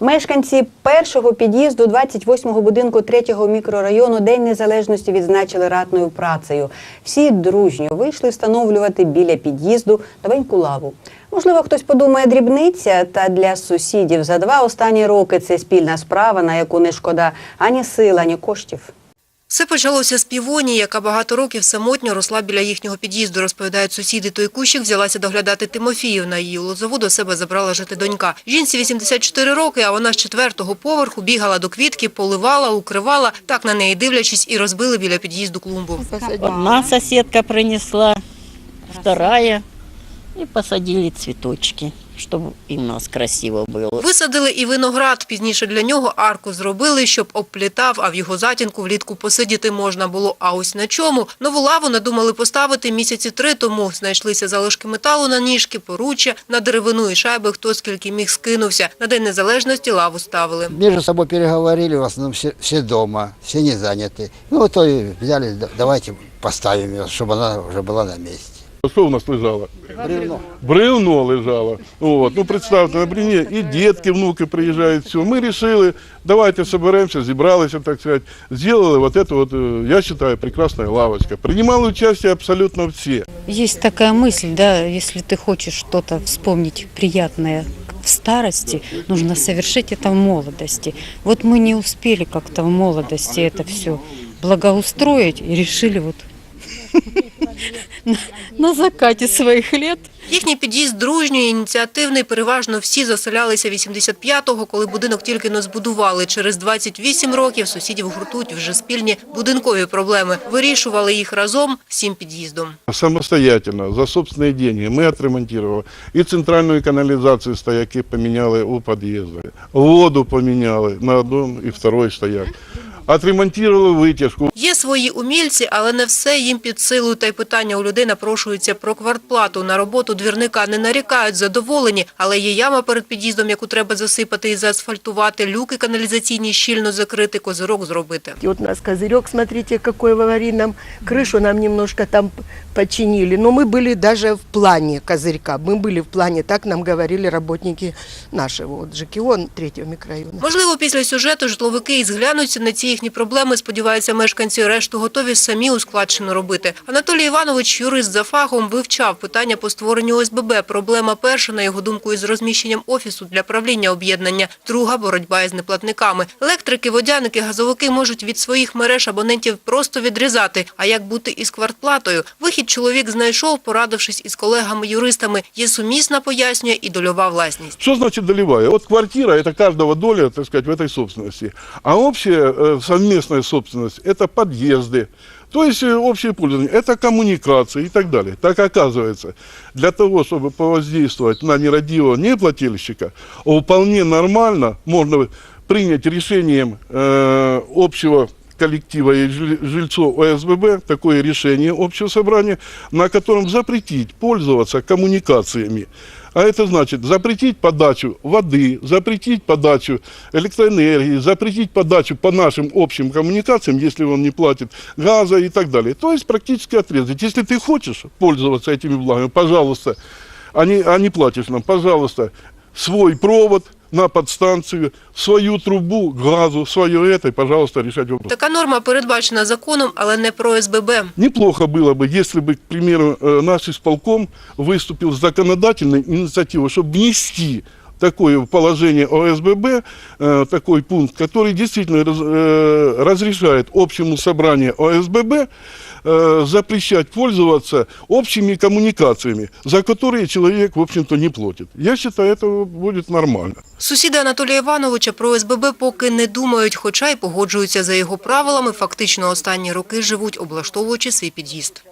Мешканці першого під'їзду 28-го будинку 3-го мікрорайону День Незалежності відзначили ратною працею. Всі дружньо вийшли встановлювати біля під'їзду новеньку лаву. Можливо, хтось подумає дрібниця, та для сусідів за два останні роки це спільна справа, на яку не шкода ані сил, ані коштів. Все почалося з півоні, яка багато років самотньо росла біля їхнього під'їзду. Розповідають сусіди, той кущик взялася доглядати Тимофіївна. Її лозову до себе забрала жити донька. Жінці 84 роки, а вона з четвертого поверху бігала до квітки, поливала, укривала. Так на неї дивлячись і розбили біля під'їзду клумбу. Одна соседка принесла, вторая. И посадили цветочки, чтобы и у нас красиво было. Висадили і виноград. Пізніше для нього арку зробили, щоб обплітав, а в його затінку влітку посидіти можна було. А ось на чому? Нову лаву надумали поставити місяці три тому. Знайшлися залишки металу на ніжки, поруччя, на деревину і шайби. Хто скільки міг скинувся. На День Незалежності лаву ставили. Между собой переговорили, в основном все, все дома, все не заняты. Ну, вот то и взяли, да- давайте поставим ее, чтобы она уже была на месте. Що у нас лежало? Бревно. Бревно лежало. От. Ну, представте, на бревні і дітки, внуки приїжджають. Все. Ми вирішили, давайте соберемося, зібралися, так сказати, зробили вот эту вот, э, я считаю, прекрасная лавочка. Принимали участие абсолютно все. Есть такая мысль, да, если ты хочешь что-то вспомнить приятное в старости, нужно совершить это в молодости. Вот мы не успели как-то в молодости это все благоустроить и решили вот на, на закате своих лет Їхній під'їзд дружній, ініціативний, переважно всі заселялися 85-го, коли будинок тільки не збудували. Через 28 років сусідів гуртують вже спільні будинкові проблеми. Вирішували їх разом всім під'їздом. Самостоятельно, за собственные деньги мы отремонтировали. И центральную канализацию стояки поменяли у подъезда. Воду поменяли на одном и второй стояк. Отремонтировали вытяжку. Є свої умільці, але не все їм під силу. Та й питання у людей напрошується про квартплату. На роботу двірника не нарікають, задоволені. Але є яма перед під'їздом, яку треба засипати і заасфальтувати, люки каналізаційні щільно закрити, козирок зробити. И вот у нас козырек, смотрите, какой в аварийном. Крышу нам немножко там починили. Но мы были даже в плане козырька. Мы были в плане, так нам говорили работники нашего вот ЖКО третьего микрорайона. Можливо, після сюжету житловики і зглянуться на ці їхні проблеми, сподіваються мешканці, решту готові самі у складчину робити. Анатолій Іванович, юрист за фахом, вивчав питання по створенню ОСББ. Проблема перша, на його думку, із розміщенням офісу для правління об'єднання. Друга – боротьба із неплатниками. Електрики, водяники, газовики можуть від своїх мереж абонентів просто відрізати. А як бути із квартплатою? Вихід чоловік знайшов, порадившись із колегами-юристами. Є сумісна, пояснює, і дольова власність. Что значит долевая? Вот квартира – это каждого доля, так сказать, в этой собственности. А общая э, совместная собственность – это подъезды. То есть э, общее пользование – это коммуникации и так далее. Так оказывается, для того, чтобы повоздействовать на нерадивого неплательщика, вполне нормально можно принять решением э, общего коллектива и жиль- жильцов ОСББ такое решение общего собрания, на котором запретить пользоваться коммуникациями. А это значит запретить подачу воды, запретить подачу электроэнергии, запретить подачу по нашим общим коммуникациям, если он не платит газа и так далее. То есть практически отрезать. Если ты хочешь пользоваться этими благами, пожалуйста, а не, а не платишь нам, пожалуйста, свой провод на подстанцию, свою трубу, к газу, свое это, и, пожалуйста, решать вопрос. Така норма передбачена законом, але не про СББ. Неплохо было бы, если бы, к примеру, э, наш исполком выступил с законодательной инициативой, чтобы внести такое в положение ОСББ, э, такой пункт, который действительно раз- э, разрешает общему собранию ОСББ э, запрещать пользоваться общими коммуникациями, за которые человек, в общем-то, не платит. Я считаю, это будет нормально. Сусіди Анатолія Івановича про СББ поки не думають, хоча й погоджуються за його правилами. Фактично останні роки живуть, облаштовуючи свій під'їзд.